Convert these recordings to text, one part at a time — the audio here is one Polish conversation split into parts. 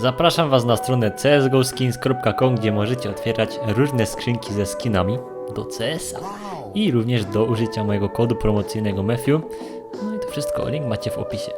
Zapraszam Was na stronę csgoskins.com, gdzie możecie otwierać różne skrzynki ze skinami do CS-a i również do użycia mojego kodu promocyjnego Matthew. No i to wszystko, link macie w opisie.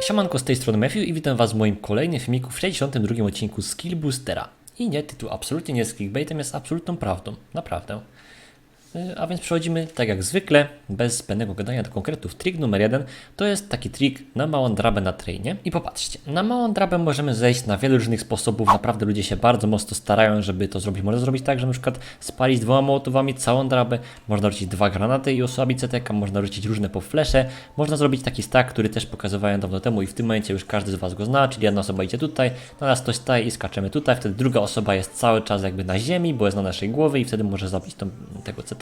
Siemanko, z tej strony Matthew i witam Was w moim kolejnym filmiku w 62 odcinku Skill Boostera. I nie, tytuł absolutnie nie jest clickbaitem, jest absolutną prawdą, naprawdę. Y, A więc przechodzimy tak jak zwykle, bez zbędnego gadania do konkretów. Trik numer jeden to jest taki trik na małą drabę na trainie. I popatrzcie, na małą drabę możemy zejść na wiele różnych sposobów. Naprawdę ludzie się bardzo mocno starają, żeby to zrobić. Można zrobić tak, że na przykład spalić dwoma mołotowami całą drabę, można rzucić dwa granaty i osłabić CTK, można rzucić różne poflesze, można zrobić taki stack, który też pokazywałem dawno temu i w tym momencie już każdy z Was go zna, czyli jedna osoba idzie tutaj, na nas ktoś staje i skaczemy tutaj, wtedy druga osoba jest cały czas jakby na ziemi, bo jest na naszej głowie i wtedy może zabić tą, tego CTK.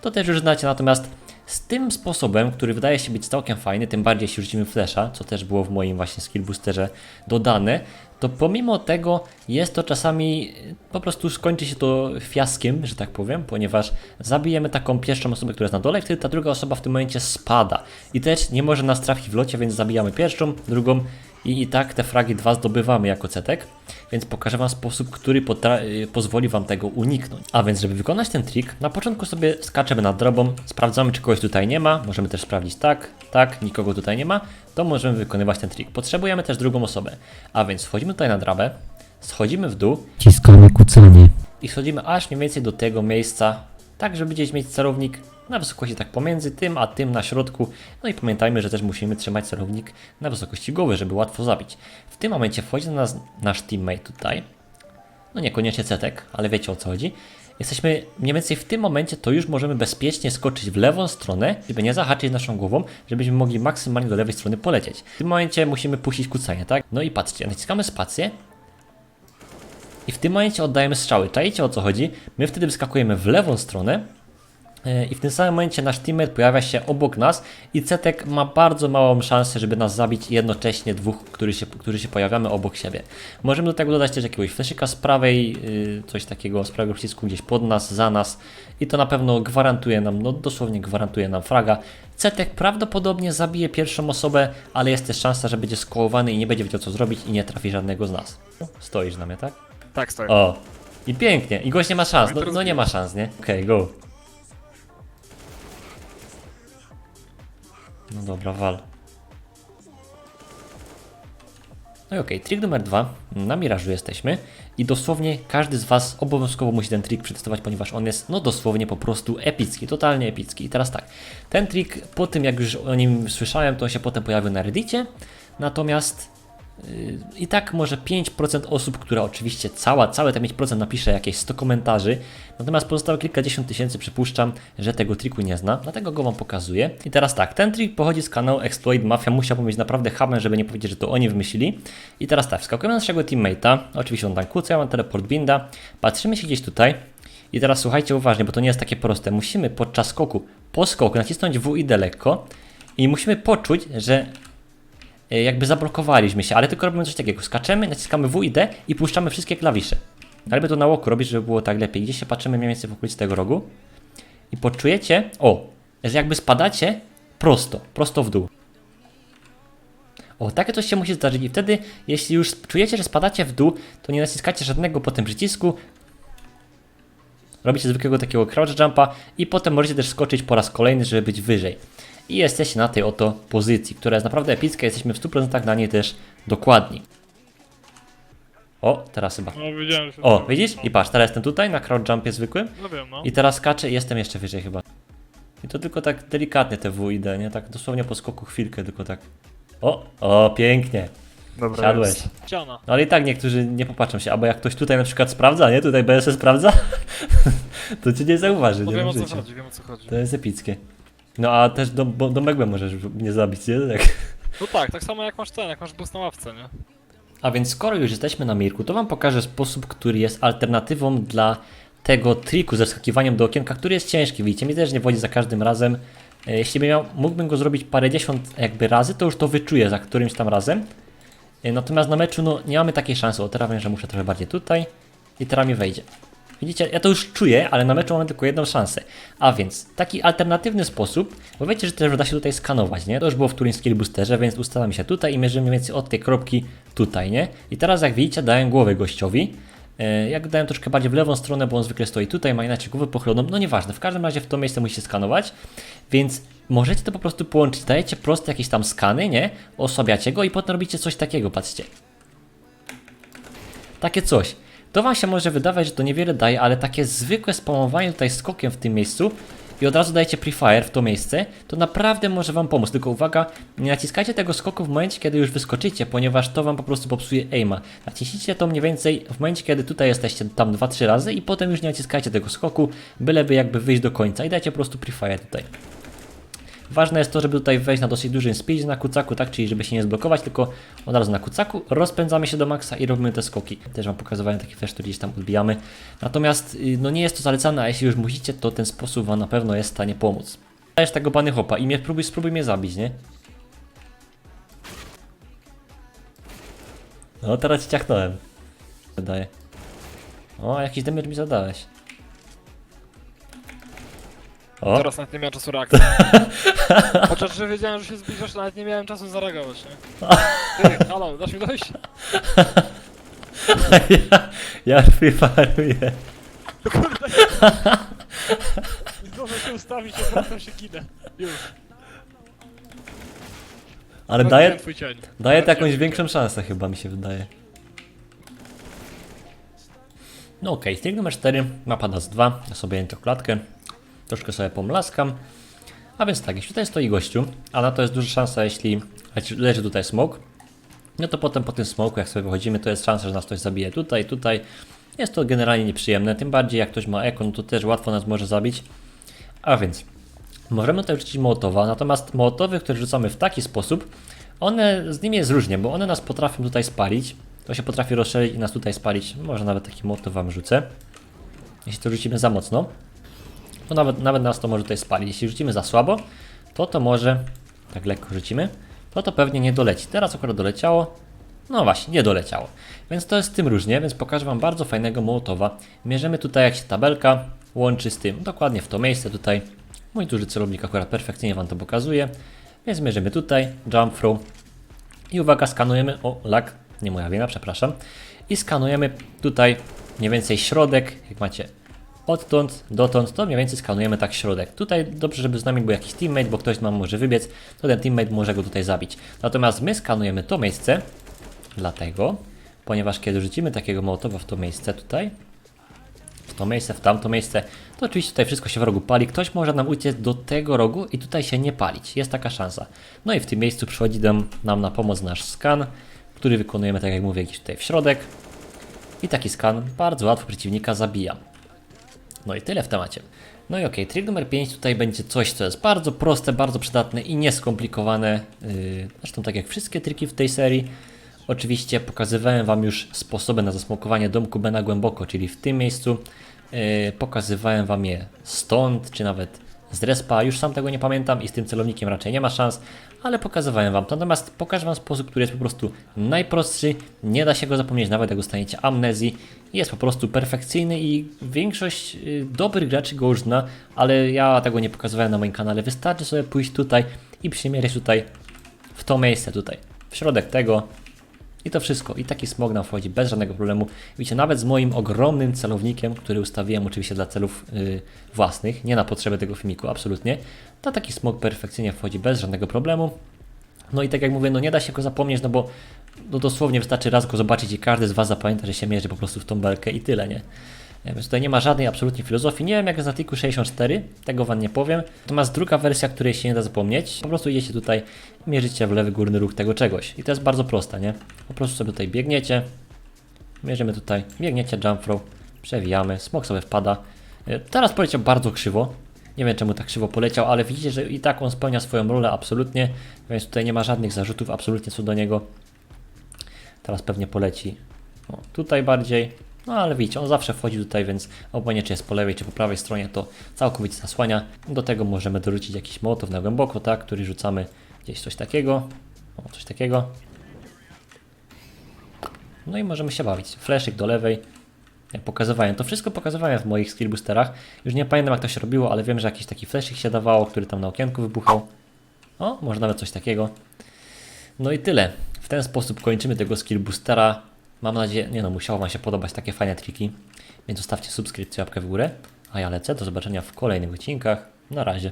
To też już znacie, natomiast z tym sposobem, który wydaje się być całkiem fajny, tym bardziej jeśli rzucimy flasha, co też było w moim właśnie skill boosterze dodane, to pomimo tego jest to czasami po prostu skończy się to fiaskiem, że tak powiem, ponieważ zabijemy taką pierwszą osobę, która jest na dole i wtedy ta druga osoba w tym momencie spada i też nie może nas trafić w locie, więc zabijamy pierwszą, drugą i, i tak te fragi dwa zdobywamy jako cetek, więc pokażę Wam sposób, który y, pozwoli Wam tego uniknąć. A więc, żeby wykonać ten trik, na początku sobie skaczemy nad drobą, sprawdzamy, czy kogoś tutaj nie ma, możemy też sprawdzić tak, tak, nikogo tutaj nie ma, to możemy wykonywać ten trik. Potrzebujemy też drugą osobę, a więc wchodzimy tutaj na drabę, schodzimy w dół Ciskamy kucanie. i schodzimy aż mniej więcej do tego miejsca, tak żeby gdzieś mieć celownik na wysokości tak pomiędzy tym a tym na środku. No i pamiętajmy, że też musimy trzymać celownik na wysokości głowy, żeby łatwo zabić. W tym momencie wchodzi do nas nasz teammate tutaj. No niekoniecznie cetek, ale wiecie o co chodzi. Jesteśmy mniej więcej w tym momencie, to już możemy bezpiecznie skoczyć w lewą stronę, żeby nie zahaczyć naszą głową, żebyśmy mogli maksymalnie do lewej strony polecieć. W tym momencie musimy puścić kucanie, tak? No i patrzcie, naciskamy spację i w tym momencie oddajemy strzały. Czajcie o co chodzi? My wtedy wyskakujemy w lewą stronę i w tym samym momencie nasz teammate pojawia się obok nas i Cetek ma bardzo małą szansę, żeby nas zabić jednocześnie dwóch, którzy się, którzy się pojawiamy obok siebie. Możemy do tego dodać też jakiegoś fleszyka z prawej, yy, coś takiego z prawego przycisku gdzieś pod nas, za nas i to na pewno gwarantuje nam, no dosłownie gwarantuje nam fraga. Cetek prawdopodobnie zabije pierwszą osobę, ale jest też szansa, że będzie skołowany i nie będzie wiedział co zrobić i nie trafi żadnego z nas. Stoisz na mnie, tak? Tak, stoi. O, i pięknie. I gość nie ma szans. No No, no nie ma szans, nie? Okej, go. No dobra, wal. No i okej, trik numer dwa. Na mirażu jesteśmy i dosłownie każdy z Was obowiązkowo musi ten trik przetestować, ponieważ on jest no dosłownie po prostu epicki, totalnie epicki. I teraz tak, ten trik po tym jak już o nim słyszałem, to on się potem pojawił na reddicie, natomiast i tak może 5% osób, która oczywiście cała, całe te 5% napisze jakieś 100 komentarzy, natomiast pozostałe kilkadziesiąt tysięcy przypuszczam, że tego triku nie zna, dlatego go Wam pokazuję. I teraz tak, ten trik pochodzi z kanału Exploit Mafia, musiałbym mieć naprawdę hamę, żeby nie powiedzieć, że to oni wymyślili. I teraz tak, wskakujemy na naszego teammate'a, oczywiście on tam kłóca, ja mam teleport winda, patrzymy się gdzieś tutaj. I teraz słuchajcie uważnie, bo to nie jest takie proste, musimy podczas skoku, po skoku nacisnąć W i D lekko. I musimy poczuć, że jakby zablokowaliśmy się, ale tylko robimy coś takiego. Skaczemy, naciskamy W i D i puszczamy wszystkie klawisze. Ale by to na łoku robić, żeby było tak lepiej. Gdzieś się patrzymy mniej więcej w okolicy tego rogu i poczujecie, o, że jakby spadacie prosto, prosto w dół. O, takie coś się musi zdarzyć i wtedy, jeśli już czujecie, że spadacie w dół, to nie naciskacie żadnego potem przycisku, robicie zwykłego takiego crouch jumpa i potem możecie też skoczyć po raz kolejny, żeby być wyżej. I jesteście na tej oto pozycji, która jest naprawdę epicka, jesteśmy w 100% na niej też dokładni. O, teraz chyba. No wiedziałem, że się O, to- widzisz? I patrz, teraz jestem tutaj na crouch jumpie zwykłym No wiem, no. i teraz skaczę i jestem jeszcze wyżej chyba. I to tylko tak delikatnie te W idę, nie? Tak dosłownie po skoku chwilkę, tylko tak. O, o, pięknie. Dobra, Siadłeś. Ściana. No ale i tak niektórzy nie popatrzą się, albo jak ktoś tutaj na przykład sprawdza, nie? Tutaj BSS sprawdza, to cię nie zauważy, No nie? wiem o w co życiu. chodzi, wiem o co chodzi. To jest epickie. No a też do, bo, do Megłę możesz mnie zabić, nie? Tak. No tak, tak samo jak masz ten, jak masz boost na ławce, nie? A więc skoro już jesteśmy na Mirku, to Wam pokażę sposób, który jest alternatywą dla tego triku ze wskakiwaniem do okienka, który jest ciężki. Widzicie, mi też nie wchodzi za każdym razem. E, Jeśli bym miał, mógłbym go zrobić parędziesiąt jakby razy, to już to wyczuję za którymś tam razem. E, Natomiast na meczu no, nie mamy takiej szansy. O teraz wiem, że muszę trochę bardziej tutaj i teraz mi wejdzie. Widzicie, ja to już czuję, ale na meczu mamy tylko jedną szansę. A więc taki alternatywny sposób, bo wiecie, że też da się tutaj skanować, nie? To już było w Turing Skill Boosterze, więc ustalamy się tutaj i mierzymy mniej więcej od tej kropki tutaj, nie? I teraz jak widzicie, dałem głowę gościowi. E, Jak dałem troszkę bardziej w lewą stronę, bo on zwykle stoi tutaj, ma inaczej głowę pochyloną, no nieważne, w każdym razie w to miejsce musicie skanować, więc możecie to po prostu połączyć, dajecie proste jakieś tam skany, nie? Osłabiacie go i potem robicie coś takiego, patrzcie. Takie coś. To wam się może wydawać, że to niewiele daje, ale takie zwykłe spamowanie tutaj skokiem w tym miejscu i od razu dajecie prefire w to miejsce, to naprawdę może wam pomóc. Tylko uwaga, nie naciskajcie tego skoku w momencie, kiedy już wyskoczycie, ponieważ to wam po prostu popsuje aima. Naciśnijcie to mniej więcej w momencie, kiedy tutaj jesteście tam 2-3 razy i potem już nie naciskajcie tego skoku, byleby jakby wyjść do końca i dajcie po prostu prefire tutaj. Ważne jest to, żeby tutaj wejść na dosyć dużym speedzie na kucaku, tak? Czyli żeby się nie zblokować, tylko od razu na kucaku rozpędzamy się do maksa i robimy te skoki. Też Wam pokazywałem takie flash, które gdzieś tam odbijamy. Natomiast y, no nie jest to zalecane, a jeśli już musicie, to ten sposób Wam na pewno jest w stanie pomóc. Dajesz tego bany hopa i mnie próbuj, spróbuj mnie zabić, nie? No teraz ci ciachnąłem. Wydaje. O, jakiś damage mi zadałeś. O, Teraz nawet nie miałem czasu reakcji. Chociaż, że wiedziałem, że się zbliżasz, nawet nie miałem czasu zareagować, nie? Ty, halo, dasz mi dojść? ja, ja preferuję. Kurde. Nie zdążę się ustawić, odwracam się kinę. Już. Ale No, daje, twój cień. daje to jakąś większą szansę chyba mi się wydaje. No okej, okay, numer 4, mapa DAS 2, ja sobie to klatkę, troszkę sobie pomlaskam. A więc tak, jeśli tutaj stoi gościu, a na to jest duża szansa, jeśli leży tutaj smoke, no to potem po tym smoku, jak sobie wychodzimy, to jest szansa, że nas ktoś zabije tutaj, tutaj. Jest to generalnie nieprzyjemne, tym bardziej jak ktoś ma eko, no to też łatwo nas może zabić. A więc, możemy tutaj rzucić mołotowa, natomiast mołotowy, które rzucamy w taki sposób, one, z nimi jest różnie, bo one nas potrafią tutaj spalić. To się potrafi rozszerzyć i nas tutaj spalić. Może nawet taki mołotow wam rzucę. Jeśli to rzucimy za mocno, nawet, nawet nas to może tutaj spalić. Jeśli rzucimy za słabo, to to może, tak lekko rzucimy, to to pewnie nie doleci. Teraz akurat doleciało, no właśnie, nie doleciało. Więc to jest z tym różnie, więc pokażę Wam bardzo fajnego Mołotowa. Mierzymy tutaj jak się tabelka łączy z tym, dokładnie w to miejsce tutaj. Mój duży celownik akurat perfekcyjnie Wam to pokazuje. Więc mierzymy tutaj, jump through. I uwaga, skanujemy, o lag, nie moja wina, przepraszam. I skanujemy tutaj mniej więcej środek, jak macie odtąd, dotąd, to mniej więcej skanujemy tak środek. Tutaj dobrze, żeby z nami był jakiś teammate, bo ktoś nam może wybiec, to ten teammate może go tutaj zabić. Natomiast my skanujemy to miejsce, dlatego, ponieważ kiedy rzucimy takiego mołotowa w to miejsce tutaj, w to miejsce, w tamto miejsce, to oczywiście tutaj wszystko się w rogu pali. Ktoś może nam uciec do tego rogu i tutaj się nie palić. Jest taka szansa. No i w tym miejscu przychodzi nam, nam na pomoc nasz skan, który wykonujemy, tak jak mówię, gdzieś tutaj w środek. I taki skan bardzo łatwo przeciwnika zabija. No i tyle w temacie. No i okej, trik numer 5 tutaj będzie coś, co jest bardzo proste, bardzo przydatne i nieskomplikowane. Yy, zresztą tak jak wszystkie triki w tej serii. Oczywiście pokazywałem Wam już sposoby na zasmokowanie domku Bena głęboko, czyli w tym miejscu. Yy, pokazywałem Wam je stąd, czy nawet z respa. Już sam tego nie pamiętam i z tym celownikiem raczej nie ma szans, ale pokazywałem Wam to. Natomiast pokażę Wam sposób, który jest po prostu najprostszy. Nie da się go zapomnieć, nawet jak dostaniecie amnezji. Jest po prostu perfekcyjny i większość y, dobrych graczy go już zna, ale ja tego nie pokazywałem na moim kanale. Wystarczy sobie pójść tutaj i przymierzyć tutaj w to miejsce tutaj, w środek tego i to wszystko. I taki smog nam wchodzi bez żadnego problemu. Widzicie, nawet z moim ogromnym celownikiem, który ustawiłem oczywiście dla celów yy, własnych, nie na potrzeby tego filmiku, absolutnie, to taki smog perfekcyjnie wchodzi bez żadnego problemu. No i tak jak mówię, no nie da się go zapomnieć, no bo no dosłownie wystarczy raz go zobaczyć i każdy z Was zapamięta, że się mierzy po prostu w tą belkę i tyle, nie? Więc tutaj nie ma żadnej absolutnie filozofii. Nie wiem jak jest na Tiku 64, tego Wam nie powiem. Natomiast druga wersja, której się nie da zapomnieć, po prostu idziecie tutaj, mierzycie w lewy górny róg tego czegoś. I to jest bardzo proste, nie? Po prostu sobie tutaj biegniecie, mierzymy tutaj, biegniecie jump throw, przewijamy, smok sobie wpada. E, Teraz poleciał bardzo krzywo. Nie wiem czemu tak krzywo poleciał, ale widzicie, że i tak on spełnia swoją rolę absolutnie, więc tutaj nie ma żadnych zarzutów absolutnie co do niego. Teraz pewnie poleci o, tutaj bardziej. No ale widzicie, on zawsze wchodzi tutaj, więc obojętnie czy jest po lewej czy po prawej stronie, to całkowicie zasłania. Do tego możemy dorzucić jakiś motyw na głęboko, tak, który rzucamy gdzieś coś takiego. O, coś takiego. No i możemy się bawić. Fleszyk do lewej. Ja pokazywałem, to wszystko pokazywałem w moich skill boosterach. Już nie pamiętam jak to się robiło, ale wiem, że jakiś taki flashik się dawało, który tam na okienku wybuchał. O, może nawet coś takiego. No i tyle. W ten sposób kończymy tego skill boostera. Mam nadzieję, nie no, musiało Wam się podobać takie fajne triki. Więc zostawcie subskrypcję, łapkę w górę. A ja lecę. Do zobaczenia w kolejnych odcinkach. Na razie.